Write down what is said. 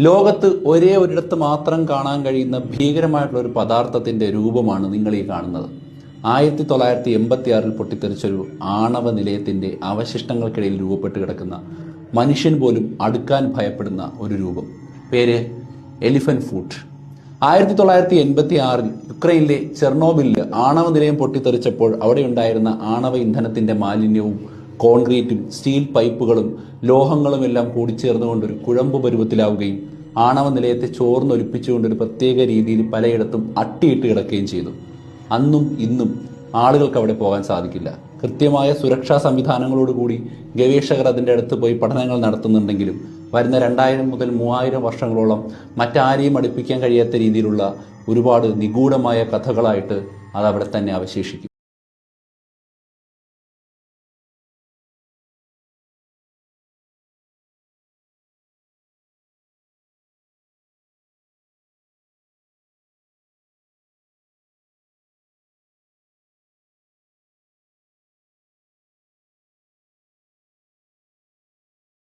ലോകത്ത് ഒരേ ഒരിടത്ത് മാത്രം കാണാൻ കഴിയുന്ന ഭീകരമായിട്ടുള്ള ഒരു പദാർത്ഥത്തിന്റെ രൂപമാണ് നിങ്ങൾ ഈ കാണുന്നത്. ആയിരത്തി തൊള്ളായിരത്തി എൺപത്തി ആറിൽ പൊട്ടിത്തെറിച്ചൊരു ആണവ നിലയത്തിന്റെ അവശിഷ്ടങ്ങൾക്കിടയിൽ രൂപപ്പെട്ട് കിടക്കുന്ന മനുഷ്യൻ പോലും അടുക്കാൻ ഭയപ്പെടുന്ന ഒരു രൂപം. പേര് എലിഫന്റ് ഫൂട്ട്. ആയിരത്തി തൊള്ളായിരത്തി എൺപത്തി ആറിൽ യുക്രൈനിലെ ചെർണോബിലിൽ ആണവ നിലയം പൊട്ടിത്തെറിച്ചപ്പോൾ അവിടെയുണ്ടായിരുന്ന ആണവ ഇന്ധനത്തിന്റെ മാലിന്യവും കോൺക്രീറ്റും സ്റ്റീൽ പൈപ്പുകളും ലോഹങ്ങളും എല്ലാം കൂടിച്ചേർന്നുകൊണ്ട് ഒരു കുഴമ്പ് പരുവത്തിലാവുകയും ആണവ നിലയത്തെ ചോർന്നൊലിപ്പിച്ചുകൊണ്ട് ഒരു പ്രത്യേക രീതിയിൽ പലയിടത്തും അട്ടിയിട്ട് കിടക്കുകയും ചെയ്തു. അന്നും ഇന്നും ആളുകൾക്ക് അവിടെ പോകാൻ സാധിക്കില്ല. കൃത്യമായ സുരക്ഷാ സംവിധാനങ്ങളോടുകൂടി ഗവേഷകർ അതിന്റെ അടുത്ത് പോയി പഠനങ്ങൾ നടത്തുന്നുണ്ടെങ്കിലും വരുന്ന രണ്ടായിരം മുതൽ മൂവായിരം വർഷങ്ങളോളം മറ്റാരെയും അടുപ്പിക്കാൻ കഴിയാത്ത രീതിയിലുള്ള ഒരുപാട് നിഗൂഢമായ കഥകളായിട്ട് അത് അവിടെ തന്നെ അവശേഷിക്കും.